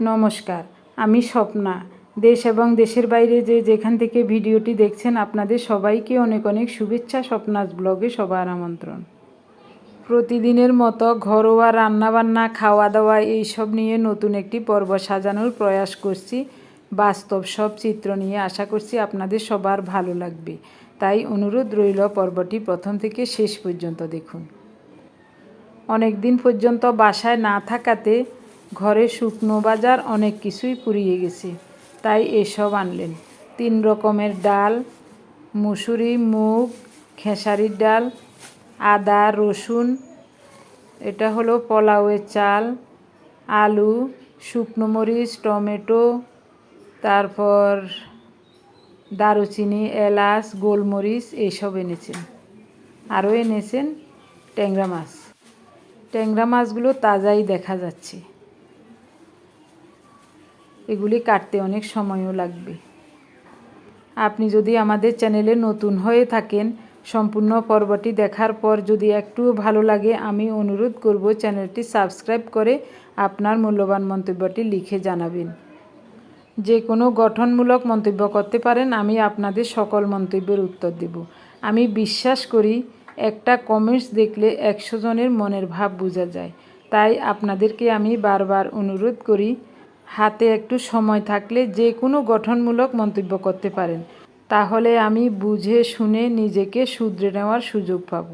নমস্কার, আমি স্বপ্না। দেশ এবং দেশের বাইরে যে যেখান থেকে ভিডিওটি দেখছেন, আপনাদের সবাইকে অনেক অনেক শুভেচ্ছা, স্বপ্নাস ব্লগে সবার আমন্ত্রণ। প্রতিদিনের মতো ঘরোয়া রান্নাবান্না খাওয়া দাওয়া এইসব নিয়ে নতুন একটি পর্ব সাজানোর প্রয়াস করছি। বাস্তব সব চিত্র নিয়ে আশা করছি আপনাদের সবার ভালো লাগবে। তাই অনুরোধ রইল পর্বটি প্রথম থেকে শেষ পর্যন্ত দেখুন। অনেক দিন পর্যন্ত বাসায় না থাকাতে ঘরে শুকনো বাজার অনেক কিছুই পুড়িয়ে গেছে, তাই এসব আনলেন। তিন রকমের ডাল, মুসুরি, মুগ, খেসারির ডাল, আদা, রসুন, এটা হলো পোলাওয়ের চাল, আলু, শুকনো মরিচ, টমেটো, তারপর দারুচিনি, এলাচ, গোলমরিচ এইসব এনেছেন। আরও এনেছেন ট্যাংরা মাছ। ট্যাংরা মাছগুলো তাজাই দেখা যাচ্ছে। এগুলি কাটতে অনেক সময়ও লাগবে। আপনি যদি আমাদের চ্যানেলে নতুন হয়ে থাকেন, সম্পূর্ণ পর্বটি দেখার পর যদি একটুও ভালো লাগে, আমি অনুরোধ করব চ্যানেলটি সাবস্ক্রাইব করে আপনার মূল্যবান মন্তব্যটি লিখে জানাবেন। যে কোনো গঠনমূলক মন্তব্য করতে পারেন, আমি আপনাদের সকল মন্তব্যের উত্তর দেব। আমি বিশ্বাস করি, একটা কমেন্টস দেখলে একশো জনের মনের ভাব বোঝা যায়। তাই আপনাদেরকে আমি বারবার অনুরোধ করি হাতে একটু সময় থাকলে যে কোনো গঠনমূলক মন্তব্য করতে পারেন। তাহলে আমি বুঝে শুনে নিজেকে শুধরে নেওয়ার সুযোগ পাব।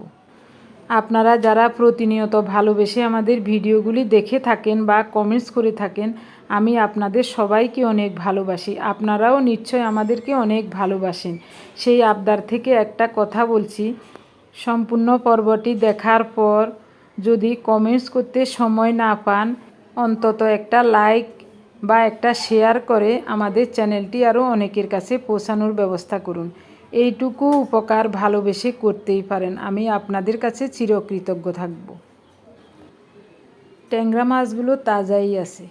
আপনারা যারা প্রতিনিয়ত ভালোবেসে আমাদের ভিডিওগুলি দেখে থাকেন বা কমেন্টস করে থাকেন, আমি আপনাদের সবাইকে অনেক ভালোবাসি। আপনারাও নিশ্চয় আমাদেরকে অনেক ভালোবাসেন। সেই আবদার থেকে একটা কথা বলছি, সম্পূর্ণ পর্বটি দেখার পর যদি কমেন্টস করতে সময় না পান, অন্তত একটা লাইক বা একটা শেয়ার করে আমাদের চ্যানেলটি আরও অনেকের কাছে পৌঁছানোর ব্যবস্থা করুন। এইটুকু উপকার ভালোবেসে করতেই পারেন। আমি আপনাদের কাছে চিরকৃতজ্ঞ থাকব। ট্যাংরা মাছগুলো তাজাই আছে।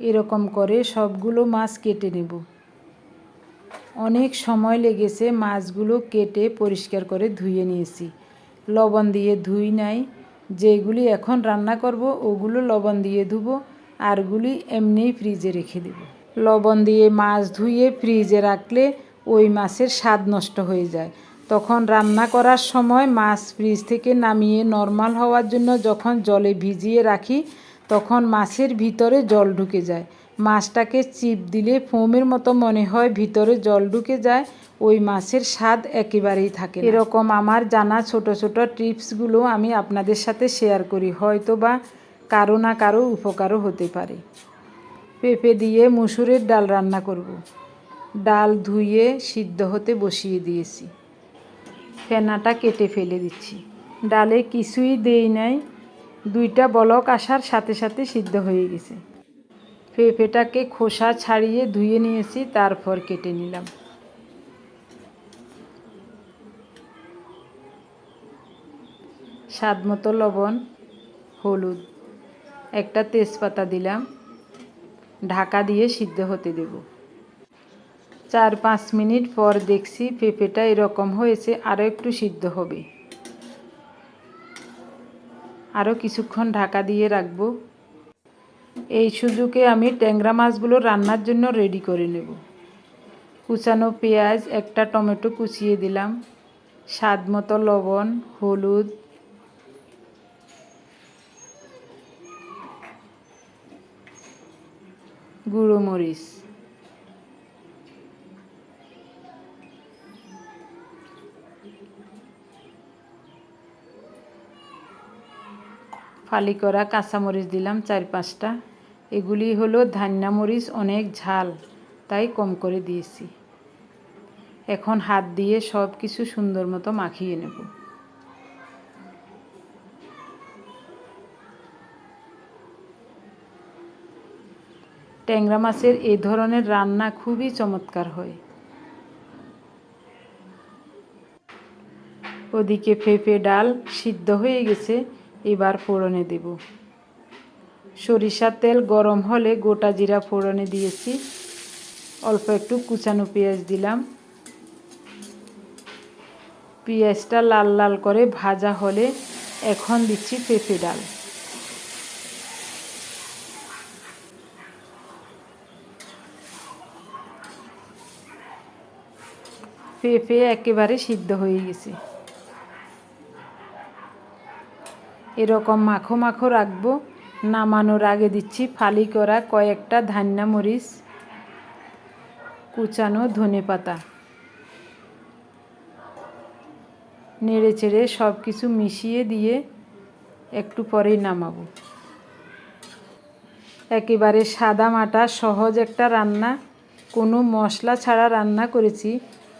এরকম করে সবগুলো মাছ কেটে নেব। অনেক সময় লেগেছে মাছগুলো কেটে পরিষ্কার করে ধুয়ে নিয়েছি। লবণ দিয়ে ধুই নাই। যেগুলি এখন রান্না করব, ওগুলো লবণ দিয়ে ধুবো। আরগুলি এমনিই ফ্রিজে রেখে দেব। লবণ দিয়ে মাছ ধুয়ে ফ্রিজে রাখলে ওই মাছের স্বাদ নষ্ট হয়ে যায়। তখন রান্না করার সময় মাছ ফ্রিজ থেকে নামিয়ে নর্মাল হওয়ার জন্য যখন জলে ভিজিয়ে রাখি, তখন মাছের ভিতরে জল ঢুকে যায়। মাছটাকে চিপ দিলে ফোমের মতো মনে হয় ভিতরে জল ঢুকে যায়, ওই মাছের স্বাদ একেবারেই থাকে এরকম আমার জানা ছোট ছোট টিপসগুলো আমি আপনাদের সাথে শেয়ার করি। হয়তো বা কারও না কারও উপকারও হতে পারে। পেঁপে দিয়ে মুসুরের ডাল রান্না করব। ডাল ধুয়ে সিদ্ধ হতে বসিয়ে দিয়েছি। ফেনাটা কেটে ফেলে দিচ্ছি। ডালে কিছুই দেই নাই। দুইটা বলক আসার সাথে সাথে সিদ্ধ হয়ে গেছে। পেঁপেটাকে খোসা ছাড়িয়ে ধুয়ে নিয়েছি, তারপর কেটে নিলাম। স্বাদ মতো লবণ, হলুদ। একটা তেজপাতা দিলাম। ঢাকা দিয়ে সিদ্ধ হতে দেব। চার পাঁচ মিনিট পর দেখছি পেঁপেটা এরকম হয়েছে আরও একটু সিদ্ধ হবে। আরও কিছুক্ষণ ঢাকা দিয়ে রাখব। এই সুযোগে আমি ট্যাংরা মাছগুলো রান্নার জন্য রেডি করে নেব। কুচানো পেঁয়াজ, একটা টমেটো কুচিয়ে দিলাম। স্বাদ মতো লবণ, হলুদ গুঁড়ো মরিচ। ফালি করা কাঁচামরিচ দিলাম চার পাঁচটা। এগুলি হলো ধান্যা মরিচ, অনেক ঝাল, তাই কম করে দিয়েছি। এখন হাত দিয়ে সব কিছু সুন্দর মতো মাখিয়ে নেব। ট্যাংরা মাছের এই ধরনের রান্না খুবই চমৎকার হয়। ওদিকে পেঁপে ডাল সিদ্ধ হয়ে গেছে, এবার ফোড়নে দেব। সরিষার তেল গরম হলে গোটা জিরা ফোড়নে দিয়েছি। অল্প একটু কুচানো পেঁয়াজ দিলাম। পেঁয়াজটা লাল লাল করে ভাজা হলে এখন দিচ্ছি পেঁপে ডাল। পেঁপে একেবারে সিদ্ধ হয়ে গেছে। এরকম মাখো মাখো রাখব, নামানোর আগে দিচ্ছি ফালি করা কয়েকটা ধান্যা মরিচ, কুচানো ধনে পাতা। নেড়ে চেড়ে সব কিছু মিশিয়ে দিয়ে একটু পরেই নামাবো। একেবারে সাদা মাটা সহজ একটা রান্না। কোনো মশলা ছাড়া রান্না করেছি।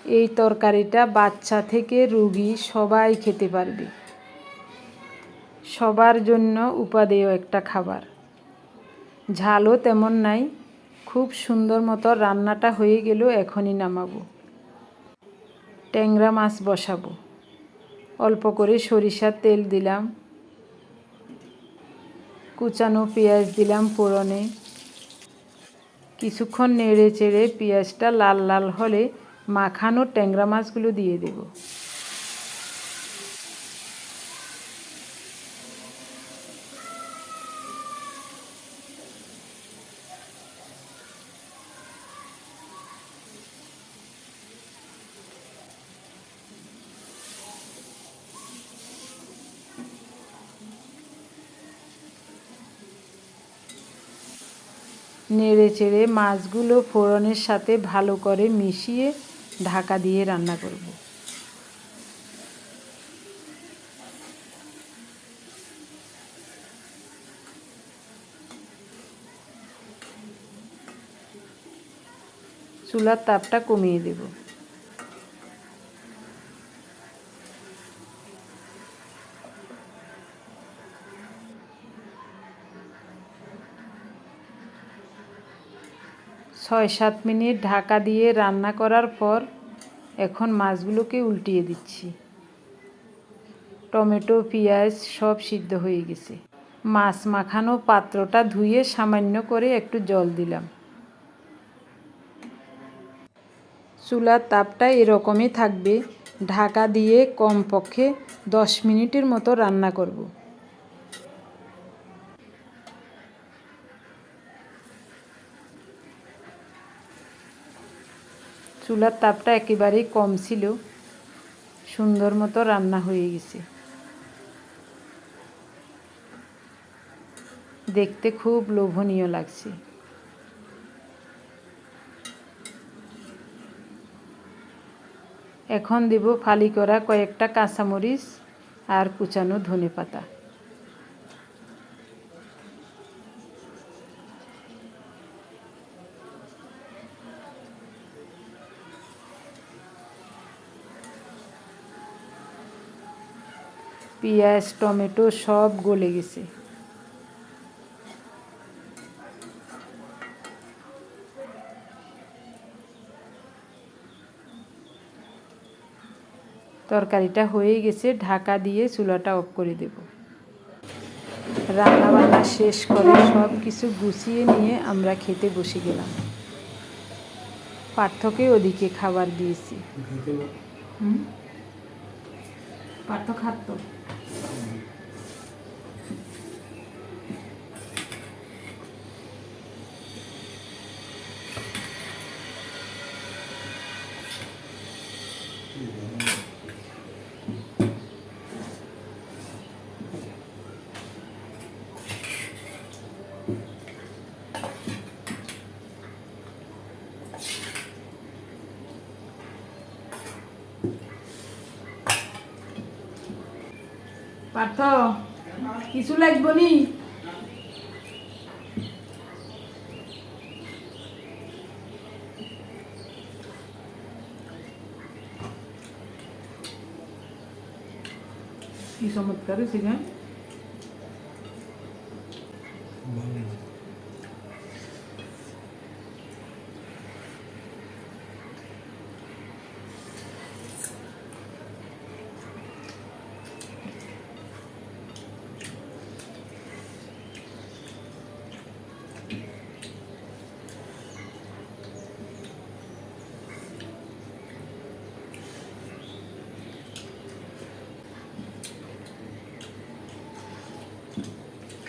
এই তরকারিটা বাচ্চা থেকে রুগী সবাই খেতে পারবে। সবার জন্য উপাদেয় একটা খাবার। ঝালও তেমন নাই, খুব সুন্দর মতো রান্নাটা হয়ে গেল, এখনই নামাবো। ট্যাংরা মাছ বসাবো। অল্প করে সরিষার তেল দিলাম। কুচানো পেঁয়াজ দিলাম ফোড়নে। কিছুক্ষণ নেড়ে চেড়ে পেঁয়াজটা লাল লাল হলে মাখানো ট্যাংরা মাছগুলো দিয়ে দেব। নেড়ে চেড়ে মাছগুলো ফোড়নের সাথে ভালো করে মিশিয়ে ঢাকা দিয়ে রান্না করব। চুলার তাপটা কমিয়ে দেব। ছয় সাত মিনিট ঢাকা দিয়ে রান্না করার পর এখন মাছগুলোকে উল্টিয়ে দিচ্ছি। টমেটো, পেঁয়াজ সব সিদ্ধ হয়ে গেছে। মাছ মাখানো পাত্রটা ধুয়ে সামান্য করে একটু জল দিলাম। চুলার তাপটা এরকমই থাকবে। ঢাকা দিয়ে কমপক্ষে দশ মিনিটের মতো রান্না করব। চুলার তাপটা একেবারেই কম ছিল। সুন্দর মতো রান্না হয়ে গেছে। দেখতে খুব লোভনীয় লাগছে। এখন দেব ফালি করা কয়েকটা কাঁচামরিচ আর কুচানো ধনে পাতা পেঁয়াজ টমেটো সব গলে গেছে। তরকারিটা হয়ে গেছে ঢাকা দিয়ে চুলাটা অফ করে দেব। রান্না বান্না শেষ করে সব কিছু গুছিয়ে নিয়ে আমরা খেতে বসে গেলাম। পার্থকে ওদিকে খাবার দিয়েছি। পার্থ খাদ্য পার্থ কিছু লাগবো নি? কি চমৎকার হয়েছে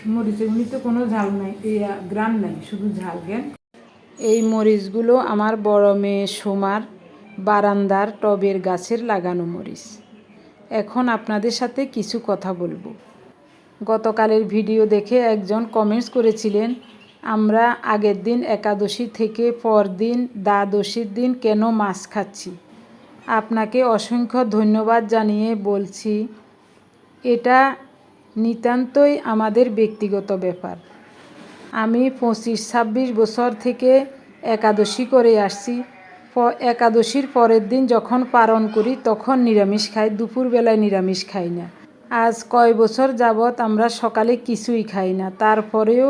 গান মরিচের এমনিতে কোনো ঝাল নাই গ্রান নাই, শুধু ঝাল জ্ঞান এই মরিচগুলো আমার বড় মেয়ে সোমার বারান্দার টবের গাছের লাগানো মরিচ। এখন আপনাদের সাথে কিছু কথা বলব। গতকালের ভিডিও দেখে একজন কমেন্টস করেছিলেন, আমরা আগের দিন একাদশী থেকে পরদিন দ্বাদশীর দিন কেন মাছ খাচ্ছি? আপনাকে অসংখ্য ধন্যবাদ জানিয়ে বলছি, এটা নিতান্তই আমাদের ব্যক্তিগত ব্যাপার। আমি পঁচিশ, ছাব্বিশ বছর থেকে একাদশী করে আসছি। একাদশীর পরের দিন যখন পালন করি, তখন নিরামিষ খাই, দুপুরবেলায় নিরামিষ খাই না। আজ কয় বছর যাবৎ আমরা সকালে কিছুই খাই না। তারপরেও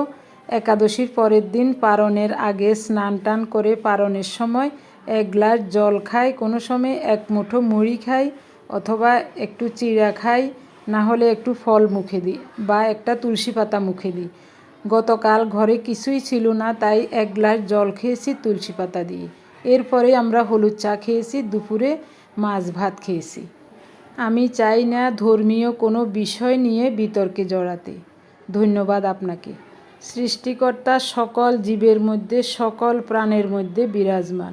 একাদশীর পরের দিন পারণের আগে স্নান টান করে পারণের সময় এক গ্লাস জল খাই। কোনো সময় এক মুঠো মুড়ি খাই অথবা একটু চিড়া খাই। না হলে একটু ফল মুখে দিই বা একটা তুলসী পাতা মুখে দিই। গতকাল ঘরে কিছুই ছিল না, তাই এক গ্লাস জল খেয়েছি, তুলসী পাতা দিয়ে এরপরে আমরা হলুদ চা খেয়েছি, দুপুরে মাছ ভাত খেয়েছি। আমি চাই না ধর্মীয় কোনো বিষয় নিয়ে বিতর্কে জড়াতে। ধন্যবাদ আপনাকে। সৃষ্টিকর্তা সকল জীবের মধ্যে, সকল প্রাণের মধ্যে বিরাজমান।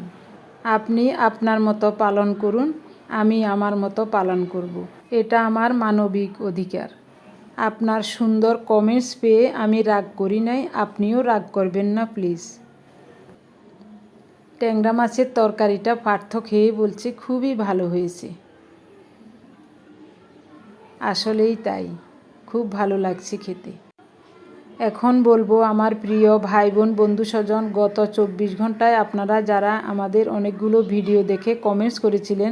আপনি আপনার মতো পালন করুন, আমি আমার মতো পালন করব। এটা আমার মানবিক অধিকার। আপনার সুন্দর কমেন্টস পেয়ে আমি রাগ করি নাই, আপনিও রাগ করবেন না প্লিজ ট্যাংরা মাছের তরকারিটা পার্থ খেয়ে বলছে, খুবই ভালো হয়েছে। আসলেই তাই, খুব ভালো লাগছে খেতে। এখন বলব, আমার প্রিয় ভাই বোন বন্ধু স্বজন, গত চব্বিশ ঘন্টায় আপনারা যারা আমাদের অনেকগুলো ভিডিও দেখে কমেন্টস করেছিলেন,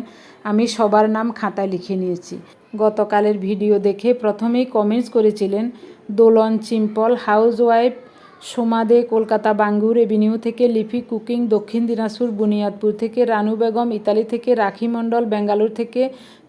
আমি সবার নাম খাতায় লিখে নিয়েছি। গতকালের ভিডিও দেখে প্রথমেই কমেন্টস করেছিলেন দোলন Chimpal house wife সোমাদে Kolkata Bangur avenue থেকে লিপি কুকিং, দক্ষিণ দিনাজপুর, বুনিয়াদপুর থেকে রানু বেগম, ইতালি থেকে রাখি মণ্ডল বেঙ্গালুর থেকে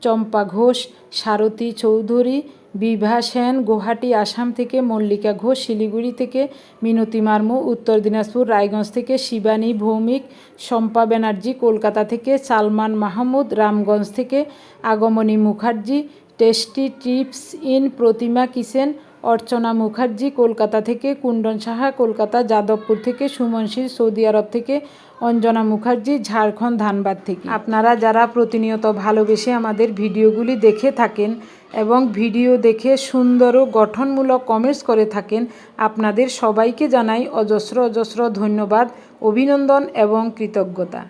চম্পা ঘোষ, সারথী চৌধুরী বিভা সেন, গুয়াহাটি, আসাম থেকে মল্লিকা ঘোষ, শিলিগুড়ি থেকে মিনতি মার্মু, উত্তর দিনাজপুর, রায়গঞ্জ থেকে শিবানী ভৌমিক, শম্পা ব্যানার্জি, কলকাতা থেকে সালমান মাহমুদ, রামগঞ্জ থেকে Agomoni Mukherjee, tasty tips in Protima Kisen, Archana Mukherjee, Kolkata থেকে কুণ্ডন সাহা, কলকাতা, যাদবপুর থেকে সুমন শীল সৌদি আরব থেকে অঞ্জনা মুখার্জি, ঝাড়খণ্ড, ধানবাদ থেকে। আপনারা যারা প্রতিনিয়ত ভালোবেসে আমাদের ভিডিওগুলি দেখে থাকেন এবং ভিডিও দেখে সুন্দর ও গঠনমূলক কমেন্টস করে থাকেন। আপনাদের সবাইকে জানাই অজস্র অজস্র ধন্যবাদ, অভিনন্দন এবং কৃতজ্ঞতা।